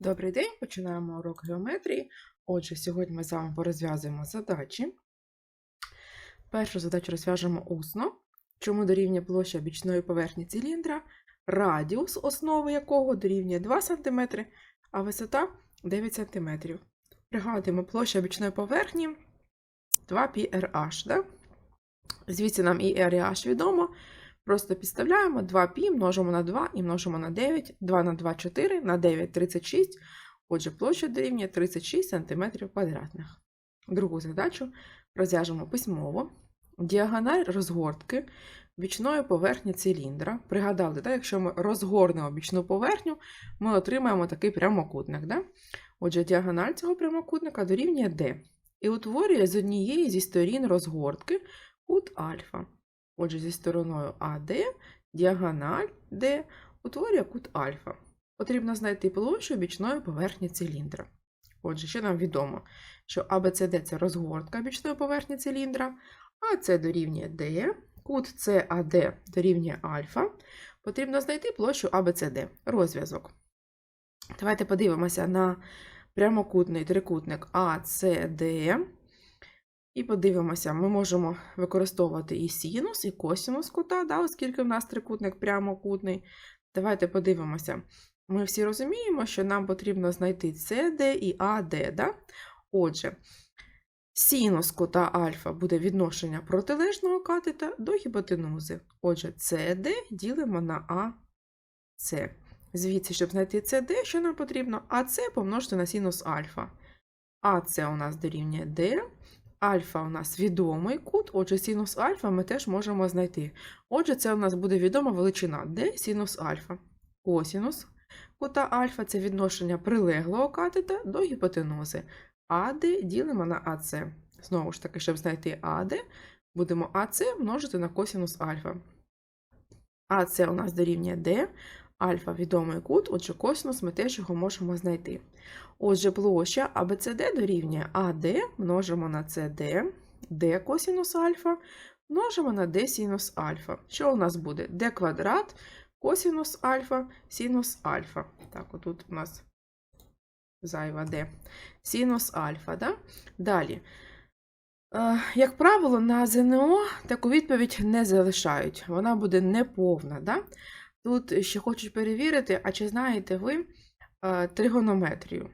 Добрий день, починаємо урок геометрії. Отже, сьогодні ми з вами порозв'язуємо задачі. Першу задачу розв'яжемо усно, чому дорівнює площа бічної поверхні циліндра, радіус основи якого дорівнює 2 см, а висота 9 см. Пригадуємо, площа бічної поверхні 2πrh. Да? Звідси нам і r, і h відомо. Просто підставляємо 2π, множимо на 2 і множимо на 9. 2 на 2 – 4, на 9 – 36. Отже, площа дорівнює 36 см квадратних. Другу задачу розв'яжемо письмово. Діагональ розгортки бічної поверхні циліндра. Пригадали, так, якщо ми розгорнемо бічну поверхню, ми отримаємо такий прямокутник. Да? Отже, діагональ цього прямокутника дорівнює d. І утворює з однієї зі сторін розгортки кут альфа. Отже, зі стороною АД діагональ D утворює кут альфа. Потрібно знайти площу бічної поверхні циліндра. Отже, що нам відомо, що ABCD – це розгортка бічної поверхні циліндра, АС дорівнює D, кут CAD дорівнює альфа. Потрібно знайти площу ABCD, розв'язок. Давайте подивимося на прямокутний трикутник ACD. І подивимося, ми можемо використовувати і синус, і косинус кута, да, оскільки в нас трикутник прямокутний. Давайте подивимося. Ми всі розуміємо, що нам потрібно знайти CD і AD. Да? Отже, синус кута альфа буде відношення протилежного катета до гіпотенузи. Отже, CD ділимо на AC. Звідси, щоб знайти CD, що нам потрібно? АС помножити на синус альфа. АС у нас дорівнює D. Альфа у нас відомий кут, отже, синус альфа ми теж можемо знайти. Отже, це у нас буде відома величина d синус альфа. Косінус кута альфа це відношення прилеглого катета до гіпотенузи. АД ділимо на АС. Знову ж таки, щоб знайти АД, будемо АС множити на косінус альфа. АС у нас дорівнює d, альфа відомий кут, отже, косинус ми теж його можемо знайти. Отже, площа ABCD дорівнює AD множимо на CD, D косинус альфа, множимо на D синус альфа. Що у нас буде? D квадрат, косинус альфа, синус альфа. Так, отут у нас зайва D. Синус альфа. Да? Далі. Е, Як правило, на ЗНО таку відповідь не залишають. Вона буде неповна. Да? Тут ще хочуть перевірити, а чи знаєте ви е, тригонометрію?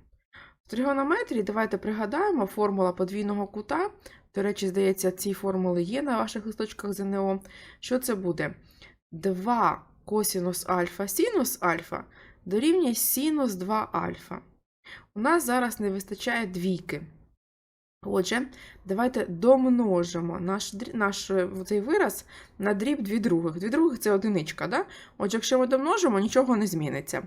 В тригонометрії давайте пригадаємо формула подвійного кута. До речі, здається, ці формули є на ваших листочках ЗНО. Що це буде? 2 косінус альфа синус альфа дорівнює синус 2 альфа. У нас зараз не вистачає двійки. Отже, давайте домножимо наш, наш е, цей вираз на дріб дві других. Дві других це одиничка. Да? Отже, якщо ми домножимо, нічого не зміниться.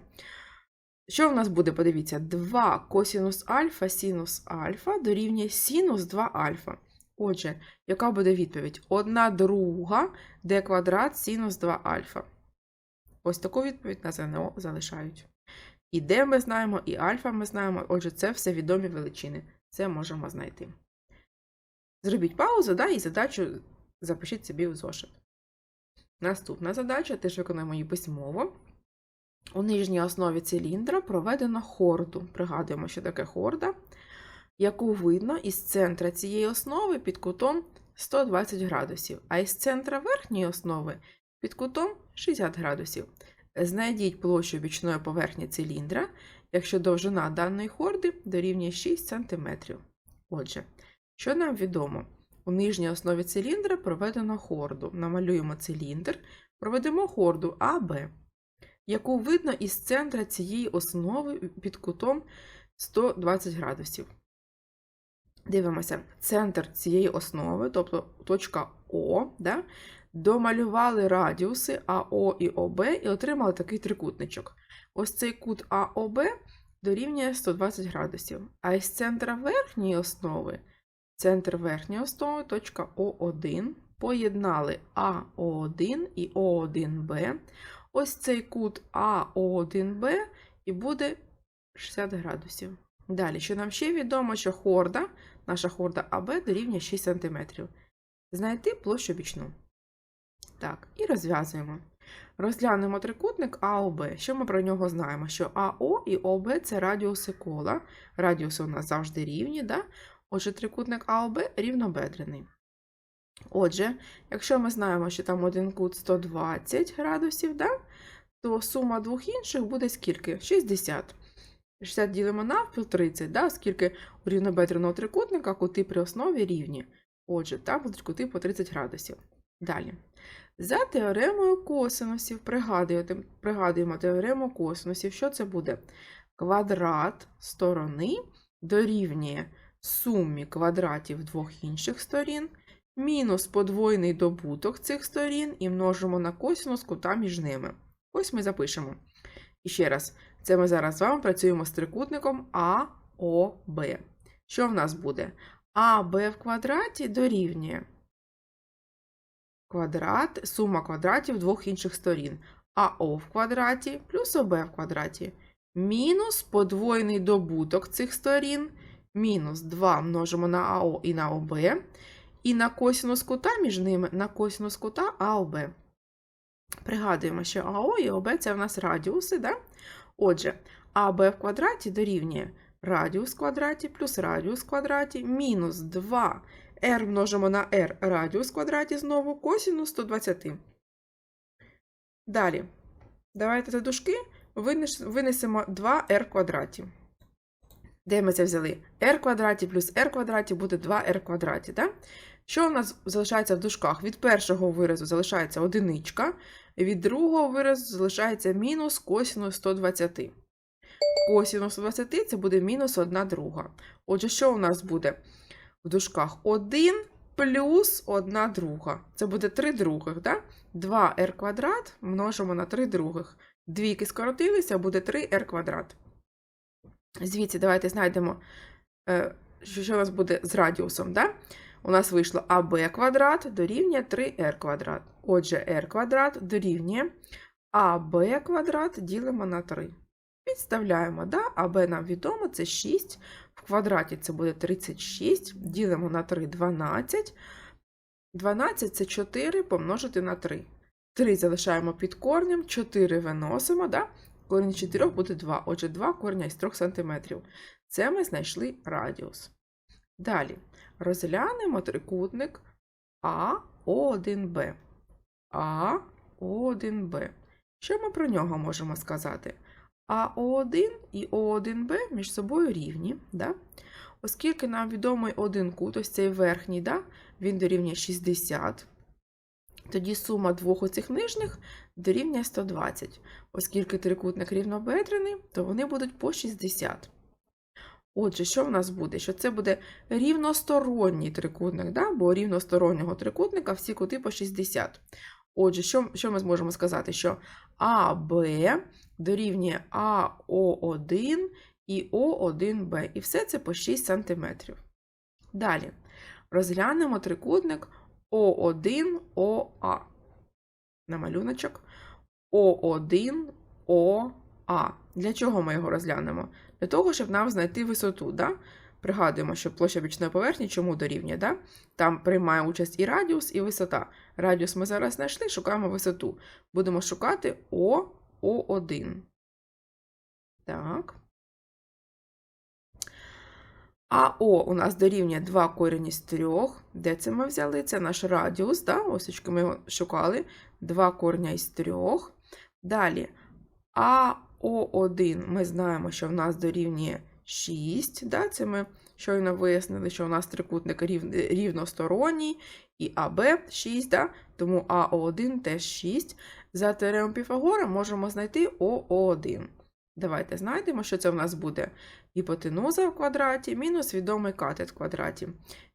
Що в нас буде? Подивіться, 2 косінус альфа синус альфа дорівнює синус 2 альфа. Отже, яка буде відповідь? 1 друга d квадрат синус 2 альфа. Ось таку відповідь на ЗНО залишають. І d ми знаємо, і альфа ми знаємо. Отже, це все відомі величини. Це можемо знайти. Зробіть паузу, да, і задачу запишіть собі у зошит. Наступна задача, теж виконуємо її письмово. У нижній основі циліндра проведено хорду. Пригадуємо, що таке хорда, яку видно із центра цієї основи під кутом 120 градусів, а із центра верхньої основи під кутом 60 градусів. Знайдіть площу бічної поверхні циліндра, якщо довжина даної хорди дорівнює 6 см. Отже, що нам відомо? У нижній основі циліндра проведено хорду. Намалюємо циліндр, проведемо хорду АБ яку видно із центра цієї основи під кутом 120 градусів. Дивимося, центр цієї основи, тобто точка О, да, домалювали радіуси АО і ОБ і отримали такий трикутничок. Ось цей кут АОБ дорівнює 120 градусів. А із центра верхньої основи, центр верхньої основи, точка О1, поєднали АО1 і О1Б. Ось цей кут АО1Б і буде 60 градусів. Далі, що нам ще відомо, що хорда, наша хорда АБ дорівнює 6 см. Знайти площу бічну. Так, і розв'язуємо. Розглянемо трикутник АОБ. Що ми про нього знаємо? Що АО і ОБ це радіуси кола. Радіуси у нас завжди рівні, да? Отже, трикутник АОБ рівнобедрений. Отже, якщо ми знаємо, що там один кут 120 градусів, да? то сума двох інших буде скільки? 60. 60 ділимо навпіл 30, да? оскільки у рівнобедреного трикутника кути при основі рівні. Отже, там будуть кути по 30 градусів. Далі. За теоремою косинусів, пригадуємо теорему косинусів, що це буде? Квадрат сторони дорівнює сумі квадратів двох інших сторін, мінус подвоєний добуток цих сторін і множимо на косинус кута між ними. Ось ми запишемо. І ще раз, це ми зараз з вами працюємо з трикутником АОБ. Що в нас буде? АБ в квадраті дорівнює квадрат, сума квадратів двох інших сторін. АО в квадраті плюс ОБ в квадраті. Мінус подвоєний добуток цих сторін. Мінус 2 множимо на АО і на ОБ. І на косинус кута між ними на косинус кута АОБ. Пригадуємо, що АО і ОБ це в нас радіуси. Да? Отже, АБ в квадраті дорівнює радіус в квадраті плюс радіус в квадраті мінус 2 r множимо на r радіус в квадраті знову косінус 120. Далі. Давайте за дужки винесемо 2r квадраті. Де ми це взяли? r квадраті плюс r квадраті буде 2r квадраті. Да? Що у нас залишається в дужках? Від першого виразу залишається одиничка, від другого виразу залишається мінус косінус 120. Косінус 120 це буде мінус 1 друга. Отже, що у нас буде? В дужках 1 плюс 1 друга. Це буде 3 других, да? 2r квадрат множимо на 3 других. Двійки скоротилися, буде 3r квадрат. Звідси давайте знайдемо, е, що у нас буде з радіусом. Да? У нас вийшло АБ квадрат дорівнює 3r квадрат. Отже, r квадрат дорівнює АБ квадрат ділимо на 3. Підставляємо, да? АБ нам відомо, це 6. В квадраті це буде 36. Ділимо на 3 12. 12 це 4 помножити на 3. 3 залишаємо під корнем, 4 виносимо. Да? Корінь 4 буде 2. Отже, 2 корня із 3 см. Це ми знайшли радіус. Далі розглянемо трикутник АО1Б. АО1Б. Що ми про нього можемо сказати? А О1 і О1Б між собою рівні, да? оскільки нам відомий один кут, ось цей верхній, да? він дорівнює 60, тоді сума двох оцих нижніх дорівнює 120. Оскільки трикутник рівнобедрений, то вони будуть по 60. Отже, що в нас буде? Що це буде рівносторонній трикутник, да? бо рівностороннього трикутника всі кути по 60. Отже, що, що ми зможемо сказати? Що АБ дорівнює АО1 і О1Б. І все це по 6 см. Далі розглянемо трикутник О1ОА. На малюночок О1ОА. Для чого ми його розглянемо? Для того, щоб нам знайти висоту. Да? Пригадуємо, що площа бічної поверхні чому дорівнює? Да? Там приймає участь і радіус, і висота. Радіус ми зараз знайшли, шукаємо висоту. Будемо шукати О, О1. Так. АО у нас дорівнює 2 корінь із 3. Де це ми взяли? Це наш радіус. Да? Ось ми його шукали. 2 корня із 3. Далі АО1 ми знаємо, що в нас дорівнює 6. Да? Це ми щойно вияснили, що у нас трикутник рів... рівносторонній, і АБ 6, да? тому АО1 теж 6. За теоремою Піфагора можемо знайти ОО1. Давайте знайдемо, що це в нас буде гіпотенуза в квадраті мінус відомий катет в квадраті.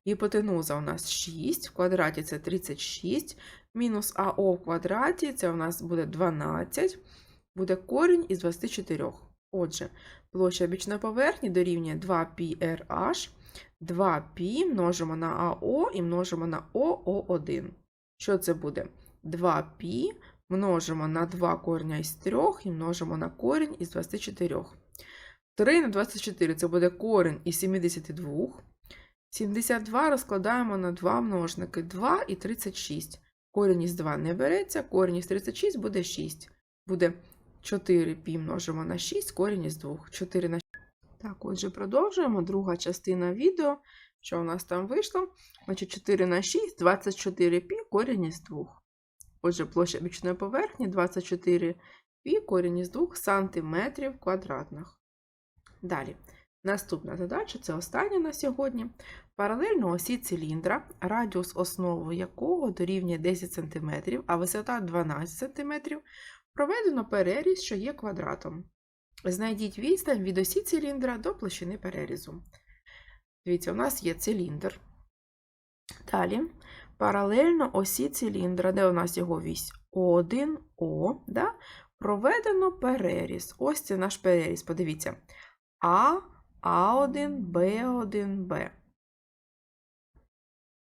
Гіпотенуза у нас 6, в квадраті це 36, мінус АО в квадраті це у нас буде 12, буде корінь із 24. Отже, площа бічної поверхні дорівнює 2πrh, 2π множимо на АО і множимо на ОО1. Що це буде? 2π множимо на 2 корня із 3 і множимо на корінь із 24. 3 на 24 це буде корінь із 72. 72 розкладаємо на 2 множники 2 і 36. Корінь із 2 не береться, корінь із 36 буде 6. Буде 4 пі множимо на 6, корінь із 2. 4 на 6. Так, отже, продовжуємо. Друга частина відео. Що у нас там вийшло? Значить, 4 на 6, 24 пі, корінь із 2. Отже, площа бічної поверхні 24 пі, корінь із 2 сантиметрів квадратних. Далі. Наступна задача це остання на сьогодні. Паралельно осі циліндра, радіус основи якого дорівнює 10 см, а висота 12 см, проведено переріз, що є квадратом. Знайдіть відстань від осі циліндра до площини перерізу. Дивіться, у нас є циліндр. Далі, паралельно осі циліндра, де у нас його вісь О1О, да? проведено переріз. Ось це наш переріз, подивіться. А, А1, Б1, Б.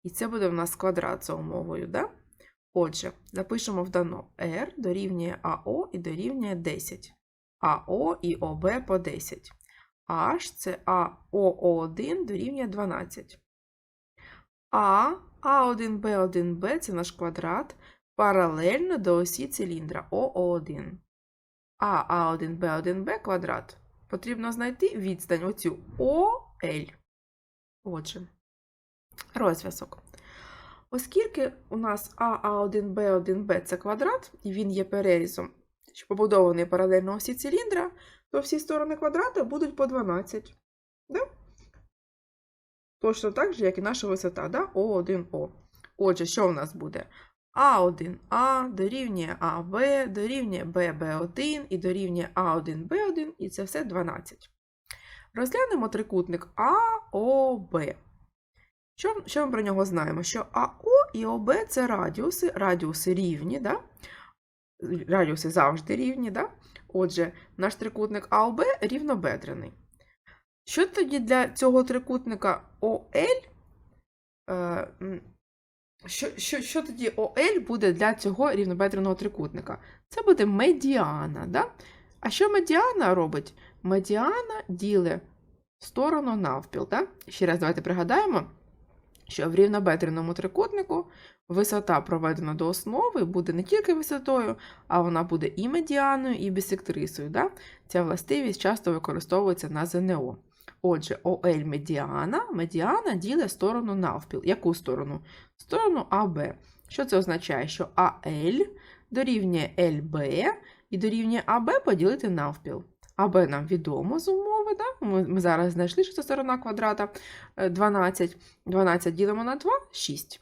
І це буде у нас квадрат за умовою, да? Отже, запишемо в дано R дорівнює АО і дорівнює 10. АО і ОБ по 10. H це АОО1 дорівнює 12. А, А1, Б1, Б це наш квадрат паралельно до осі циліндра ОО1. А, А1, Б1, Б квадрат. Потрібно знайти відстань оцю ОЛ. Отже, розв'язок. Оскільки у нас А, А1, Б1, Б це квадрат, і він є перерізом, що побудований паралельно осі циліндра, то всі сторони квадрата будуть по 12. Точно так же, як і наша висота, да? О1О. Отже, що в нас буде? А1А дорівнює АБ, дорівнює ББ1 і дорівнює А1Б1, і це все 12. Розглянемо трикутник АОБ. Що, що ми про нього знаємо? Що АО і ОБ це радіуси, радіуси рівні, да? радіуси завжди рівні. Да? Отже, наш трикутник АОБ рівнобедрений. Що тоді для цього трикутника ОЛ? Е, що, що, що тоді ОЛ буде для цього рівнобедреного трикутника? Це буде медіана. Да? А що медіана робить? Медіана ділить сторону навпіл. Да? Ще раз давайте пригадаємо, що в рівнобедреному трикутнику висота, проведена до основи, буде не тільки висотою, а вона буде і медіаною, і бісектрисою. Да? Ця властивість часто використовується на ЗНО. Отже, ОЛ медіана, медіана ділить сторону навпіл. Яку сторону? Сторону АБ. Що це означає? Що АЛ дорівнює ЛБ і дорівнює АБ поділити навпіл. АБ нам відомо з умови. Да? Ми, зараз знайшли, що це сторона квадрата 12. 12 ділимо на 2 6.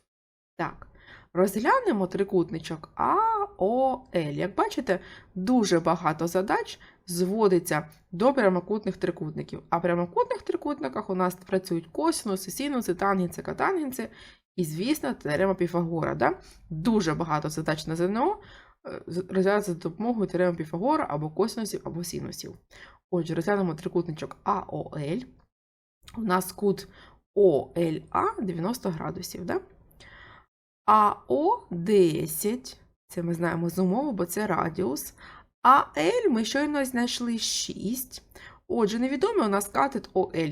Так. Розглянемо трикутничок АОЛ. Як бачите, дуже багато задач зводиться до прямокутних трикутників. А в прямокутних трикутниках у нас працюють косинуси, синуси, тангенси, катангенси і, звісно, теорема Піфагора. Да? Дуже багато задач на ЗНО розглядаються за допомогою теореми Піфагора або косинусів, або синусів. Отже, розглянемо трикутничок АОЛ. У нас кут ОЛА 90 градусів. Да? АО 10, це ми знаємо з умови, бо це радіус. А L ми щойно знайшли 6. Отже, невідомий у нас катет ОЛ.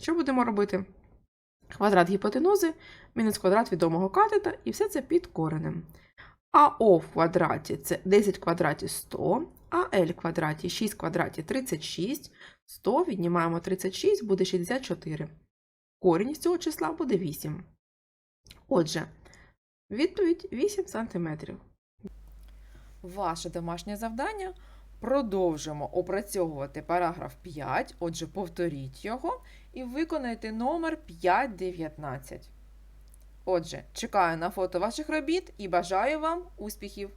Що будемо робити? Квадрат гіпотенузи мінус квадрат відомого катета, і все це під коренем. А О в квадраті це 10 в квадраті 100, а L в квадраті 6 в квадраті 36. 100 віднімаємо 36, буде 64. Корінь з цього числа буде 8. Отже, відповідь 8 см. Ваше домашнє завдання. Продовжимо опрацьовувати параграф 5, отже, повторіть його і виконайте номер 519. Отже, чекаю на фото ваших робіт і бажаю вам успіхів!